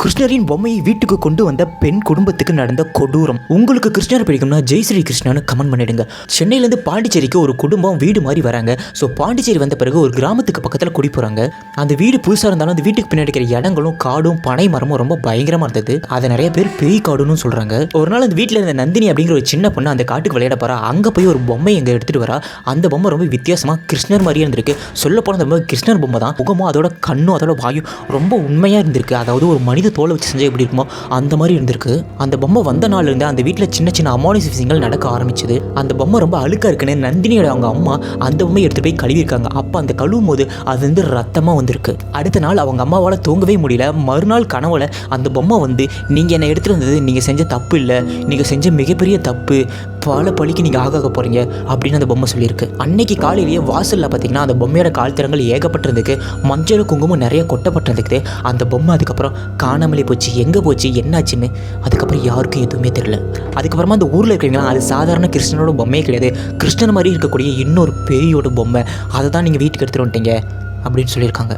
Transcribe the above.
கிருஷ்ணரின் பொம்மையை வீட்டுக்கு கொண்டு வந்த பெண் குடும்பத்துக்கு நடந்த கொடூரம். உங்களுக்கு கிருஷ்ணர் பிடிக்கும்னா ஜெய் ஸ்ரீ கிருஷ்ணான்னு கமெண்ட் பண்ணிடுங்க. சென்னையிலேருந்து பாண்டிச்சேரிக்கு ஒரு குடும்பம் வீடு மாதிரி வராங்க. ஸோ பாண்டிச்சேரி வந்த பிறகு ஒரு கிராமத்துக்கு பக்கத்தில் குடி போகிறாங்க அந்த வீடு புதுசாக இருந்தாலும் அந்த வீட்டுக்கு பின்னாடி இருக்கிற இடங்களும் காடும் பனை மரமும் ரொம்ப பயங்கரமாக இருந்தது. அதை நிறைய பேர் பேய் காடுன்னு சொல்கிறாங்க ஒரு நாள் அந்த வீட்டில் இருந்த நந்தினி அப்படிங்கிற ஒரு சின்ன பொண்ணு அந்த காட்டுக்கு விளையாட போகிறா அங்கே போய் ஒரு பொம்மை எங்கே எடுத்துகிட்டு வரா. அந்த பொம்மை ரொம்ப வித்தியாசமாக கிருஷ்ணர் மாதிரியே இருந்திருக்கு. சொல்ல போனால் அந்த கிருஷ்ணர் பொம்மை தான் முகமும் அதோட கண்ணும் அதோட வாயும் ரொம்ப உண்மையாக இருந்திருக்கு. அதாவது ஒரு மனித தோலை வச்சு செஞ்சால் எப்படி இருக்குமோ அந்த மாதிரி இருந்திருக்கு. அந்த பொம்மை வந்த நாள்லேருந்து அந்த வீட்டில் சின்ன சின்ன அமானுஷ விஷயங்கள் நடக்க ஆரம்பிச்சது. அந்த பொம்மை ரொம்ப அழுக்காக இருக்குன்னு நந்தினியோட அவங்க அம்மா அந்த பொம்மையை எடுத்து போய் கழுவிருக்காங்க அப்போ அந்த கழுவும் போது அது வந்து ரத்தமாக வந்திருக்கு. அடுத்த நாள் அவங்க அம்மாவால் தூங்கவே முடியல. மறுநாள் கனவுல அந்த பொம்மை வந்து நீங்கள் என்னை எடுத்துகிட்டு வந்தது நீங்கள் செஞ்ச தப்பு இல்லை. நீங்கள் செஞ்ச மிகப்பெரிய தப்பு. பல பழிக்கு நீங்கள் ஆகாக போகிறீங்க அப்படின்னு அந்த பொம்மை சொல்லியிருக்கு. அன்னைக்கு காலையிலேயே வாசலில் பார்த்தீங்கன்னா அந்த பொம்மையோட கால் திறங்கள் ஏகப்பட்டிருந்துக்கு மஞ்சள் குங்குமம் நிறைய கொட்டப்பட்டிருந்துக்கு அந்த பொம்மை அதுக்கப்புறம் காணாமலே போச்சு எங்கே போச்சு என்னாச்சுன்னு அதுக்கப்புறம் யாருக்கும் எதுவுமே தெரியல. அதுக்கப்புறமா அந்த ஊரில் இருக்கிறீங்களா? அது சாதாரண கிருஷ்ணனோட பொம்மையே கிடையாது. கிருஷ்ணன் மாதிரி இருக்கக்கூடிய இன்னொரு பேயோட பொம்மை. அதை தான் நீங்கள் வீட்டுக்கு எடுத்துகிட்டு வந்துட்டீங்க அப்படின்னு சொல்லியிருக்காங்க.